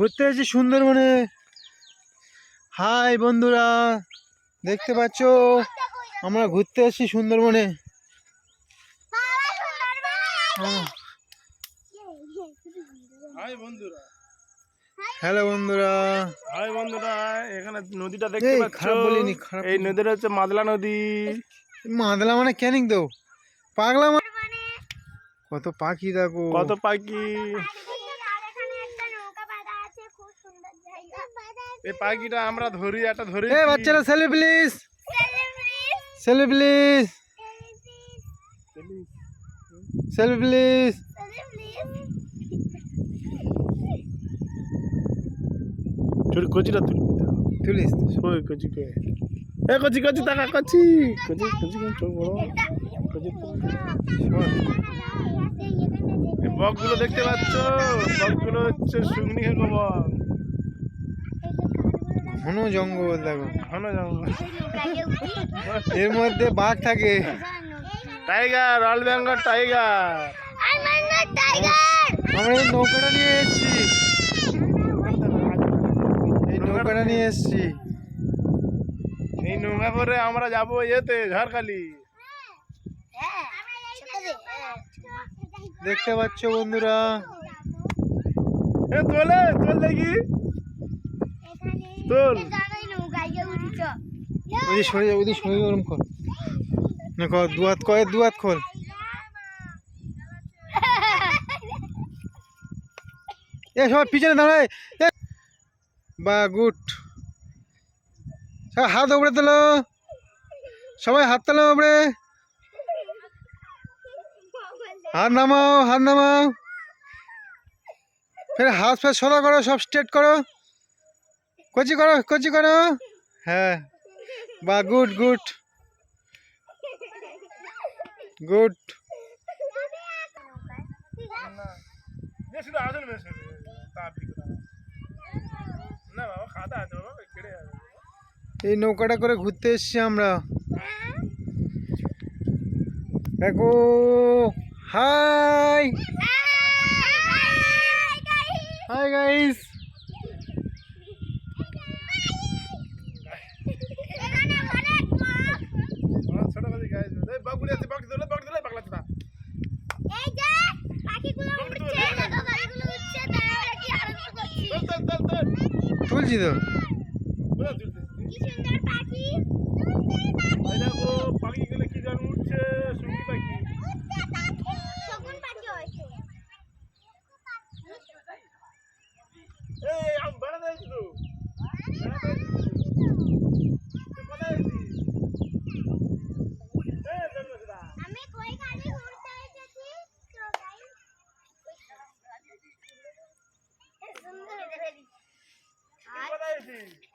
ঘুরতে এসেছি সুন্দরবনে। হাই বন্ধুরা দেখতে পাচ্ছ? আমরা ঘুরতে এসেছি সুন্দরবনে। হাই বন্ধুরা। হ্যালো বন্ধুরা। হাই বন্ধুরা এখানে নদীটা দেখতে পাচ্ছ? খারাপ বলিনি, খারাপ এই নদীটা হচ্ছে মাদলা নদী। মাদলা মানে ক্যানিং তো। পাগলা মানে কত পাখি দেখো। কত পাখি? এই পাখিটা আমরা ধরি একটা ধরি। এ বাচ্চারা selfie please selfie please selfie please চুরি কচিটা তুলবি তো। তুলিস? ওই কচি কে এ কচি কচি টাকা কচি। কচি কচি চোখ বড়। কচি এই বকগুলো দেখতে পাচ্ছ? বকগুলো হচ্ছে শুকনি খেকো বক ঘন জঙ্গল দেখো। ঘন জঙ্গল। এর মধ্যে বাঘ থাকে। Tiger all Bengal tiger. আমরা এই নৌকাটা নিয়ে এসেছি। এই নৌকাটা নিয়ে এসেছি। এই নৌকা করে আমরা যাব ইয়েতে ঝড়খালি। দেখতে পাচ্ছ বন্ধুরা। এ তোলে তোল দেখি। তোল ওই সরে যা ওই সরে গরম কর। না কর দুয়াত কয়ের দুয়াত খোল। এ সবাই পিছনে দাঁড়ায় বা গুড। সবাই হাত উপরে তোলো। সবাই হাত তোলো উপরে। হাত নামাও হাত নামাও। ফের হাত ফের সোজা করো সব স্ট্রেট করো। কচি করো কচি করো হ্যাঁ বা গুড গুড গুড বেশি তো আসল বেশি তাপ না বাবা খাতা আছে বাবা কেড়ে যাবে এই নৌকাটা করে ঘুরতে এসেছি আমরা দেখো হাই হাই গাইস আমার ছোট কাছে গাইজ এই বাগুলি আছে বাকি ধরে বাকি ধরে পাগলা ছোটা তোল তোল তোল তোল তুলছি তো এই দেখো পাখি Amen.